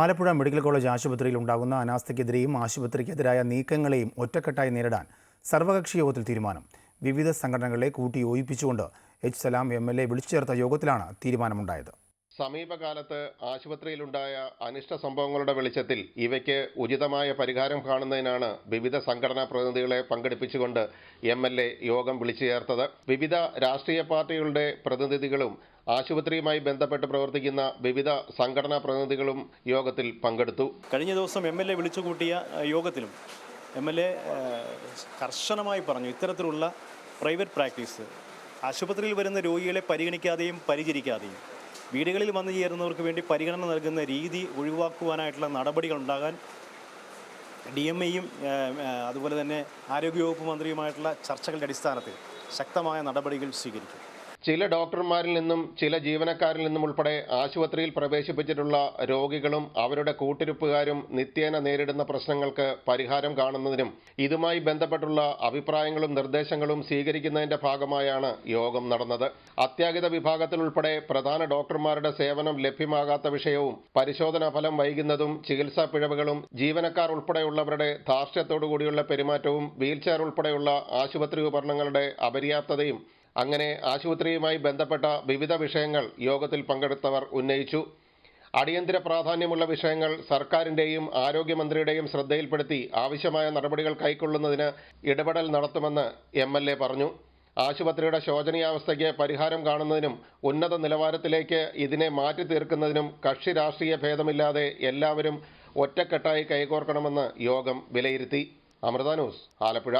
Alappuzha medical college ആശുപത്രിയിൽ ഉണ്ടാകുന്ന അനാസ്ഥയ്ക്കെതിരെയും ആശുപത്രിക്കെതിരായ നീക്കങ്ങളെയും ഒറ്റക്കെട്ടായി നേരിടാൻ സർവകക്ഷി യോഗത്തിൽ തീരുമാനം. വിവിധ സംഘടനകളെ കൂട്ടി യോജിപ്പിച്ചുകൊണ്ട് H Salam M L A വിളിച്ചു ചേർത്ത യോഗത്തിലാണ് തീരുമാനമുണ്ടായത്. സമീപകാലത്ത് ആശുപത്രിയിലുണ്ടായ അനിഷ്ട സംഭവങ്ങളുടെ വെളിച്ചത്തിൽ ഇവയ്ക്ക് ഉചിതമായ പരിഹാരം കാണുന്നതിനാണ് വിവിധ സംഘടനാ പ്രതിനിധികളെ പങ്കെടുപ്പിച്ചുകൊണ്ട് എം യോഗം വിളിച്ചു ചേർത്തത്. വിവിധ രാഷ്ട്രീയ പാർട്ടികളുടെ പ്രതിനിധികളും ആശുപത്രിയുമായി ബന്ധപ്പെട്ട് പ്രവർത്തിക്കുന്ന വിവിധ സംഘടനാ പ്രതിനിധികളും യോഗത്തിൽ പങ്കെടുത്തു. കഴിഞ്ഞ ദിവസം എം എൽ എ വിളിച്ചു കൂട്ടിയ യോഗത്തിലും എം എൽ എ കർശനമായി പറഞ്ഞു ഇത്തരത്തിലുള്ള പ്രൈവറ്റ് പ്രാക്ടീസ് ആശുപത്രിയിൽ വരുന്ന രോഗികളെ പരിഗണിക്കാതെയും പരിചരിക്കാതെയും വീടുകളിൽ വന്നു ചേരുന്നവർക്ക് വേണ്ടി പരിഗണന നൽകുന്ന രീതി ഒഴിവാക്കുവാനായിട്ടുള്ള നടപടികൾ ഉണ്ടാകാൻ ഡി എം എയും അതുപോലെ തന്നെ ആരോഗ്യവകുപ്പ് മന്ത്രിയുമായിട്ടുള്ള ചർച്ചകളുടെ അടിസ്ഥാനത്തിൽ ശക്തമായ നടപടികൾ സ്വീകരിക്കും. ചില ഡോക്ടർമാരിൽ നിന്നും ചില ജീവനക്കാരിൽ നിന്നും ഉൾപ്പെടെ ആശുപത്രിയിൽ പ്രവേശിപ്പിച്ചിട്ടുള്ള രോഗികളും അവരുടെ കൂട്ടിരിപ്പുകാരും നിത്യേന നേരിടുന്ന പ്രശ്നങ്ങൾക്ക് പരിഹാരം കാണുന്നതിനും ഇതുമായി ബന്ധപ്പെട്ടുള്ള അഭിപ്രായങ്ങളും നിർദ്ദേശങ്ങളും സ്വീകരിക്കുന്നതിന്റെ ഭാഗമായാണ് യോഗം നടന്നത്. അത്യാഹിത വിഭാഗത്തിൽ ഉൾപ്പെടെ പ്രധാന ഡോക്ടർമാരുടെ സേവനം ലഭ്യമാകാത്ത വിഷയവും പരിശോധനാ ഫലം വൈകുന്നതും ചികിത്സാ പിഴവുകളും ജീവനക്കാർ ഉൾപ്പെടെയുള്ളവരുടെ ധാർഷ്ട്യത്തോടുകൂടിയുള്ള പെരുമാറ്റവും വീൽചെയർ ഉൾപ്പെടെയുള്ള ആശുപത്രി ഉപകരണങ്ങളുടെ അപര്യാപ്തതയും അങ്ങനെ ആശുപത്രിയുമായി ബന്ധപ്പെട്ട വിവിധ വിഷയങ്ങൾ യോഗത്തിൽ പങ്കെടുത്തവർ ഉന്നയിച്ചു. അടിയന്തര പ്രാധാന്യമുള്ള വിഷയങ്ങൾ സർക്കാരിന്റെയും ആരോഗ്യമന്ത്രിയുടെയും ശ്രദ്ധയിൽപ്പെടുത്തി ആവശ്യമായ നടപടികൾ കൈക്കൊള്ളുന്നതിന് ഇടപെടൽ നടത്തുമെന്ന് എം പറഞ്ഞു. ആശുപത്രിയുടെ ശോചനീയാവസ്ഥയ്ക്ക് പരിഹാരം കാണുന്നതിനും ഉന്നത നിലവാരത്തിലേക്ക് ഇതിനെ മാറ്റി തീർക്കുന്നതിനും കക്ഷി രാഷ്ട്രീയ ഭേദമില്ലാതെ എല്ലാവരും ഒറ്റക്കെട്ടായി കൈകോർക്കണമെന്ന് യോഗം വിലയിരുത്തി. അമൃത ന്യൂസ് ആലപ്പുഴ.